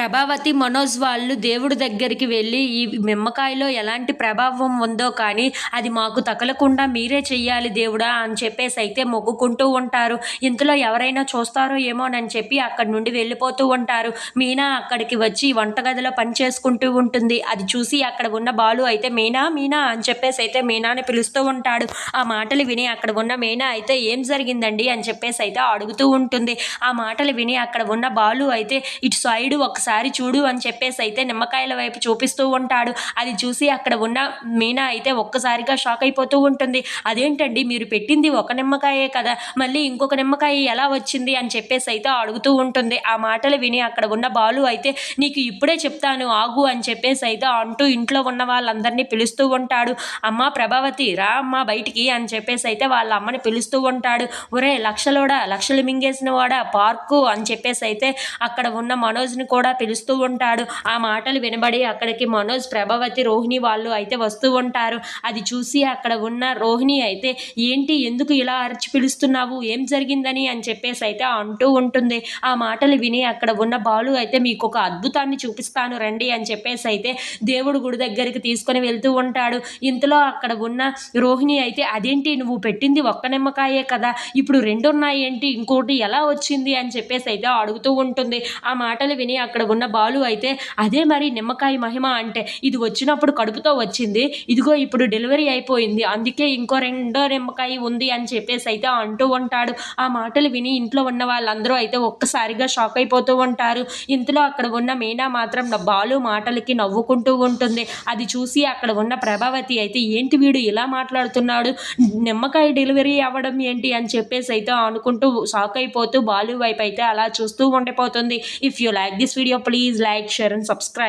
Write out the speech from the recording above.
ప్రభావతి మనోజ్ వాళ్ళు దేవుడి దగ్గరికి వెళ్ళి ఈ నిమ్మకాయలో ఎలాంటి ప్రభావం ఉందో కానీ అది మాకు తగలకుండా మీరే చెయ్యాలి దేవుడా అని చెప్పేసి అయితే మొగ్గుకుంటూ ఉంటారు. ఇంతలో ఎవరైనా చూస్తారో ఏమోనని చెప్పి అక్కడి నుండి వెళ్ళిపోతూ ఉంటారు. మీనా అక్కడికి వచ్చి వంటగదిలో పని చేసుకుంటూ ఉంటుంది. అది చూసి అక్కడ ఉన్న బాలు అయితే మీనా మీనా అని చెప్పేసి అయితే మీనాని పిలుస్తూ ఉంటాడు. ఆ మాటలు విని అక్కడ ఉన్న మీనా అయితే ఏం జరిగిందండి? అని చెప్పేసి అయితే అడుగుతూ ఉంటుంది. ఆ మాటలు విని అక్కడ ఉన్న బాలు అయితే ఇటు సైడు ఒకసారి చూడు అని చెప్పేసి అయితే నిమ్మకాయల వైపు చూపిస్తూ ఉంటాడు. అది చూసి అక్కడ ఉన్న మీనా అయితే ఒక్కసారిగా షాక్ అయిపోతూ ఉంటుంది. అదేంటండి మీరు పెట్టింది ఒక నిమ్మకాయే కదా మళ్ళీ ఇంకొక నిమ్మకాయ ఎలా వచ్చింది అని చెప్పేసి అయితే అడుగుతూ ఉంటుంది. ఆ మాటలు విని అక్కడ ఉన్న బాలు అయితే నీకు ఇప్పుడే చెప్తాను ఆగు అని చెప్పేసి అయితే అంటూ ఇంట్లో ఉన్న వాళ్ళందరినీ పిలుస్తూ ఉంటాడు. అమ్మ ప్రభావతి రా అమ్మ బయటికి అని చెప్పేసి అయితే వాళ్ళ అమ్మని పిలుస్తూ ఉంటాడు. ఒరే లక్షలోడా లక్షలు మింగేసిన వాడా పార్కు అని చెప్పేసి అయితే అక్కడ ఉన్న మనోజ్ని కూడా పిలుస్తూ ఉంటాడు. ఆ మాటలు వినబడి అక్కడికి మనోజ్ ప్రభావతి రోహిణి వాళ్ళు అయితే వస్తూ ఉంటారు. అది చూసి అక్కడ ఉన్న రోహిణి అయితే ఏంటి ఎందుకు ఇలా అరిచి పిలుస్తున్నావు? ఏం జరిగిందని? అని చెప్పేసి అయితే అంటూ ఉంటుంది. ఆ మాటలు విని అక్కడ ఉన్న బాలు అయితే మీకు ఒక అద్భుతాన్ని చూపిస్తాను రండి అని చెప్పేసి అయితే దేవుడు గుడి దగ్గరికి తీసుకొని వెళ్తూ ఉంటాడు. ఇంతలో అక్కడ ఉన్న రోహిణి అయితే అదేంటి? నువ్వు పెట్టింది ఒక్క నిమ్మకాయే కదా. ఇప్పుడు రెండు ఉన్నాయి ఏంటి ఇంకోటి ఎలా వచ్చింది? అని చెప్పేసి అయితే అడుగుతూ ఉంటుంది. ఆ మాటలు విని అక్కడ ఉన్న బాలు అయితే అదే మరి నిమ్మకాయ మహిమ అంటే ఇది వచ్చినప్పుడు కడుపుతో వచ్చింది ఇదిగో ఇప్పుడు డెలివరీ అయిపోయింది అందుకే ఇంకో రెండో నిమ్మకాయ ఉంది అని చెప్పేసి అయితే అంటూ ఉంటాడు. ఆ మాటలు విని ఇంట్లో ఉన్న వాళ్ళందరూ అయితే ఒక్కసారిగా షాక్ అయిపోతూ ఉంటారు. ఇంతలో అక్కడ ఉన్న మీనా మాత్రం బాలు మాటలకి నవ్వుకుంటూ ఉంటుంది. అది చూసి అక్కడ ఉన్న ప్రభావతి అయితే ఏంటి వీడు ఇలా మాట్లాడుతున్నాడు? నిమ్మకాయ డెలివరీ అవ్వడం ఏంటి? అని చెప్పేసి అయితే అనుకుంటూ షాక్ అయిపోతూ బాలు వైపు అయితే అలా చూస్తూ ఉండిపోతుంది. If you like this video video, please like, share and subscribe.